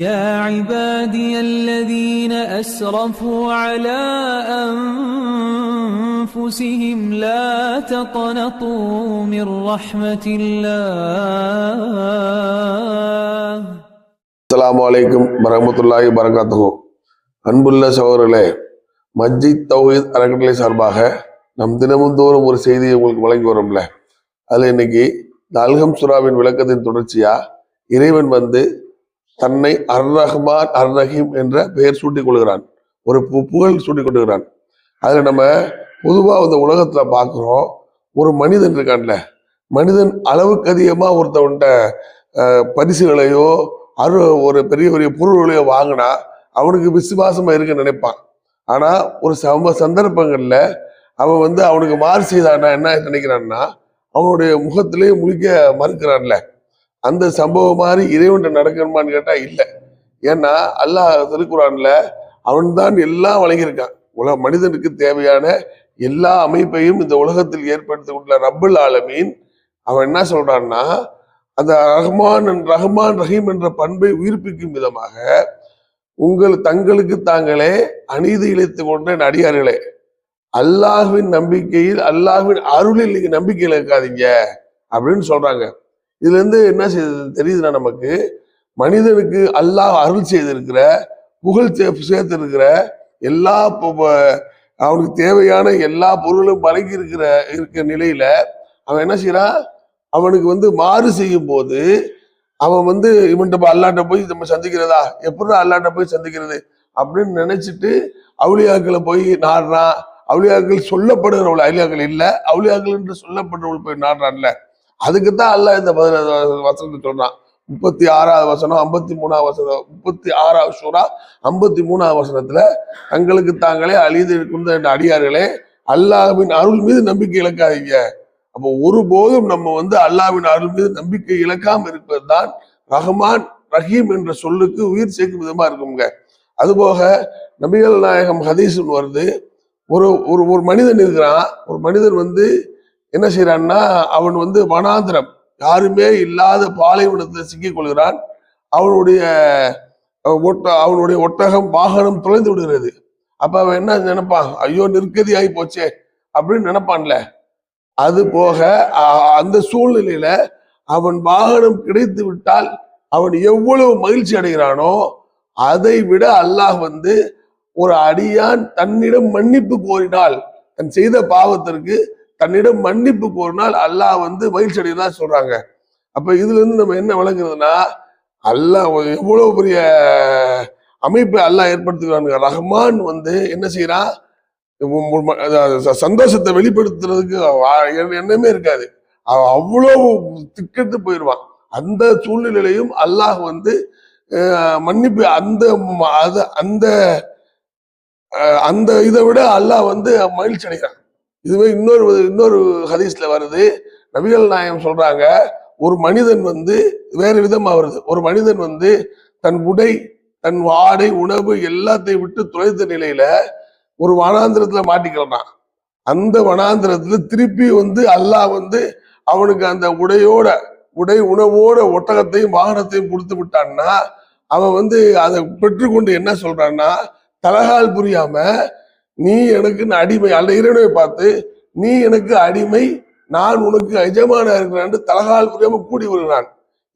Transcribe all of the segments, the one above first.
يا عبادي الذين أسرفوا على أنفسهم لا تقنطوا من رحمة الله அஸ்ஸலாமு அலைக்கும் வரமத்துல்லாஹி வரகாத்துஹு அன்புள்ள சகோதரர்களே மஸ்ஜித் தௌஹீத் அறக்கட்டளை சார்பாக நம் தினமும் தோறும் ஒரு செய்தியை உங்களுக்கு வழங்கி வரோம்ல அதுல இன்னைக்கு இந்த அல்ஹம் சுராவின் விளக்கத்தின் தொடர்ச்சியா இறைவன் வந்து தன்னை அர் ரஹ்மான் அர் ரஹீம் என்ற பெயர் சூட்டிக் கொள்கிறான். ஒரு பு- புகழ் சூட்டிக் கொள்கிறான். அதில் நம்ம பொதுவாக இந்த உலகத்தில் பார்க்குறோம் ஒரு மனிதன் இருக்கான்ல. மனிதன் அளவுக்கு அதிகமாக ஒருத்தவன்ட்ட பரிசுகளையோ அரு ஒரு பெரிய பெரிய பொருள்களையோ வாங்கினா அவனுக்கு விசுவாசமாக இருக்குன்னு நினைப்பான். ஆனால் ஒரு சம சந்தர்ப்பங்களில் அவன் வந்து அவனுக்கு மாறு செய்தான்னா என்ன நினைக்கிறான்னா அவனுடைய முகத்திலேயே முழிக்க மறுக்கிறான்ல. அந்த சம்பவம் மாதிரி இறைவன்ட்ட நடக்கணுமான்னு கேட்டால் இல்லை. ஏன்னா அல்லாஹ் திருக்குறான்ல அவன் தான் எல்லாம் வழங்கியிருக்கான். உலக மனிதனுக்கு தேவையான எல்லா அமைப்பையும் இந்த உலகத்தில் ஏற்படுத்தி உள்ள ரப்புல் ஆலமீன் அவன் என்ன சொல்றான்னா அந்த ரஹ்மான் ரஹ்மான் ரஹீம் என்ற பண்பை உயிர்ப்பிக்கும் விதமாக உங்கள் தங்களுக்கு தாங்களே அநீதி இழைத்து கொண்ட என் அல்லாஹுவின் அல்லாஹ்வின் நம்பிக்கையில் அல்லாஹ்வின் அருளில் நீங்க நம்பிக்கையில் இருக்காதீங்க அப்படின்னு சொல்றாங்க. இதுல இருந்து என்ன செய்யுது தெரியுதுன்னா நமக்கு மனிதனுக்கு அல்லாஹ் அருள் செய்திருக்கிற புகழ் சே- சேர்த்திருக்கிற எல்லா அவனுக்கு தேவையான எல்லா பொருளும் பழகி இருக்கிற இருக்கிற நிலையில அவன் என்ன செய்யறான் அவனுக்கு வந்து மாறு செய்யும் போது அவன் வந்து இவன்கிட்ட அல்லாட்ட போய் நம்ம சந்திக்கிறதா? எப்படி அல்லாட்ட போய் சந்திக்கிறது? அப்படின்னு நினைச்சிட்டு அவுளியாக்களை போய் நாடுறான். அவுளியாக்கள் சொல்லப்படுகிறவள் அவுளியாக்கள் இல்லை. அவுளியாக்கள் என்று சொல்லப்படுறவள் போய் நாடுறான்ல. அதுக்கு தான் அல்லாஹ் இந்த பதினாறு வசனத்தை சொல்றான். முப்பத்தி ஆறாவது வசனம் ஐம்பத்தி மூணாவது வசனம் முப்பத்தி ஆறாவது சூறா ஐம்பத்தி மூணாவது வசனத்துல தங்களுக்கு தாங்களே அழிந்து இருக்கின்ற என்ற அடியார்களே அல்லாஹ்வின் அருள் மீது நம்பிக்கை இழக்காதீங்க. அப்போ ஒருபோதும் நம்ம வந்து அல்லாவின் அருள் மீது நம்பிக்கை இழக்காம இருப்பதுதான் ரஹ்மான் ரஹீம் என்ற சொல்லுக்கு உயிர் சேர்க்கும் விதமா இருக்குங்க. அதுபோக நபிகள் நாயகம் ஹதீஸ்னு வருது. ஒரு ஒரு ஒரு மனிதன் இருக்கிறான். ஒரு மனிதன் வந்து என்ன செய்யறான்னா அவன் வந்து வனாந்திரம். யாருமே இல்லாத பாலைவனத்தில் சிக்கிக் கொள்கிறான். அவனுடைய ஒட்ட அவனுடைய ஒட்டகம் வாகனம் தொலைந்து விடுகிறது. அப்ப அவன் என்ன நினைப்பான்? ஐயோ நிற்கதி ஆகி போச்சே அப்படின்னு நினைப்பான்ல. அது போக அந்த சூழ்நிலையில அவன் வாகனம் கிடைத்து விட்டால் அவன் எவ்வளவு மகிழ்ச்சி அடைகிறானோ அதை விட அல்லாஹ் வந்து ஒரு அடியான் தன்னிடம் மன்னிப்பு கோரினால் தன் செய்த பாவத்திற்கு தன்னிடம் மன்னிப்பு கோரினால் அல்லாஹ் வந்து மகிழ்ச்சி அடைகிறதா சொல்றாங்க. அப்ப இதுல இருந்து நம்ம என்ன விளங்குறதுன்னா அல்லாஹ் எவ்வளவு பெரிய அமைப்பை அல்லாஹ் ஏற்படுத்துகிறானுங்க ரஹ்மான் வந்து என்ன செய்யறான் சந்தோஷத்தை வெளிப்படுத்துறதுக்கு வா- எண்ணமே இருக்காது. அவன் அவ்வளவு திக்கெட்டு போயிடுவான் அந்த சூழ்நிலையிலையும் அல்லாஹ் வந்து மன்னிப்பு அந்த அது- அந்த அந்த இதை விட அல்லாஹ் வந்து மகிழ்ச்சி அடைகிறான். இதுவே இன்னொரு இன்னொரு ஹதீஸ்ல வருது. நபிகள் நாயகம் சொல்றாங்க ஒரு மனிதன் வந்து வேறு விதமா வருது. ஒரு மனிதன் வந்து தன் உடை தன் ஆடை உணவு எல்லாத்தையும் விட்டு துளைத்த நிலையில ஒரு வனாந்திரத்துல மாட்டிக்கிறான் அந்த வனாந்திரத்துல திருப்பி வந்து அல்லாஹ் வந்து அவனுக்கு அந்த உடையோட உடை உணவோட ஒட்டகத்தையும் வாகனத்தையும் கொடுத்து விட்டான்னா அவன் வந்து அதை பெற்றுக்கொண்டு என்ன சொல்றான்னா தலகால் புரியாம நீ எனக்கு அடிமை. அல்ல இறைவனை பார்த்து நீ எனக்கு அடிமை நான் உனக்கு எஜமான இருக்கிறான் தலகால் புரியாம கூடி வருகிறான்.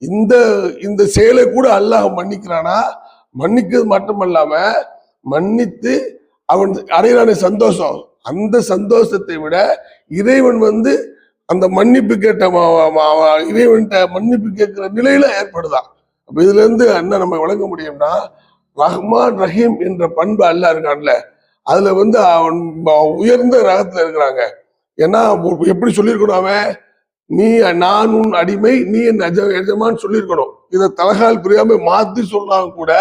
இந்த இந்த செயலை கூட அல்லாஹ் மன்னிக்கிறானா? மன்னிக்கிறது மட்டுமல்லாம மன்னித்து அவன் அடையிறான சந்தோஷம். அந்த சந்தோஷத்தை விட இறைவன் வந்து அந்த மன்னிப்பு கேட்ட இறைவன்கிட்ட மன்னிப்பு கேட்கிற நிலையில ஏற்படுதான். அப்ப இதுல இருந்து என்ன நம்ம விளங்க முடியும்னா ரஹ்மான் ரஹீம் என்ற பண்பு அல்லாஹ் இருக்கான்ல. அதுல வந்து அவன் உயர்ந்த ரகத்துல இருக்கிறாங்க. ஏன்னா எப்படி சொல்லியிருக்கணும் அவன்? நீ நான் உன் அடிமை நீ என் எஜமான்னு சொல்லியிருக்கணும். இதை தலகால் புரியாம மாத்தி சொன்னாங்க கூட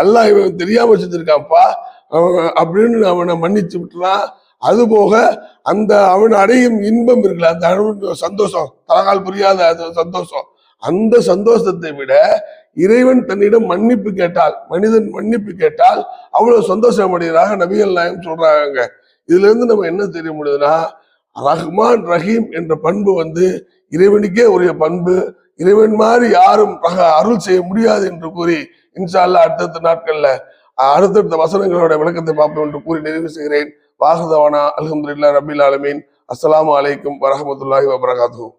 அல்லாஹ் இவன் தெரியாம செஞ்சிருக்கான்ப்பா. அப்படின்னு அவனை மன்னிச்சு விட்டுறான். அது போக அந்த அவன் அடையும் இன்பம் இருக்குல்ல அந்த அணு சந்தோஷம் தலகால் புரியாத அது சந்தோஷம். அந்த சந்தோஷத்தை விட இறைவன் தன்னிடம் மன்னிப்பு கேட்டால் மனிதன் மன்னிப்பு கேட்டால் அவ்வளவு சந்தோஷம் அடைகிறாக நபிகள் நாயம் சொல்றாங்க. இதுல இருந்து நம்ம என்ன தெரிய முடியுதுன்னா ரஹ்மான் ரஹீம் என்ற பண்பு வந்து இறைவனுக்கே உரிய பண்பு. இறைவன் மாதிரி யாரும் ரக- அருள் செய்ய முடியாது என்று கூறி இன்ஷா அடுத்தடுத்த நாட்கள்ல அடுத்தடுத்த வசனங்களோட விளக்கத்தை பார்ப்போம் என்று கூறி நிறைவு செய்கிறேன். வாகுதவானா அலமதுல்லா ரபில் ஆலமீன். அஸ்லாம் அலைக்கும் வரமத்துல்லாஹி வபரகாத்து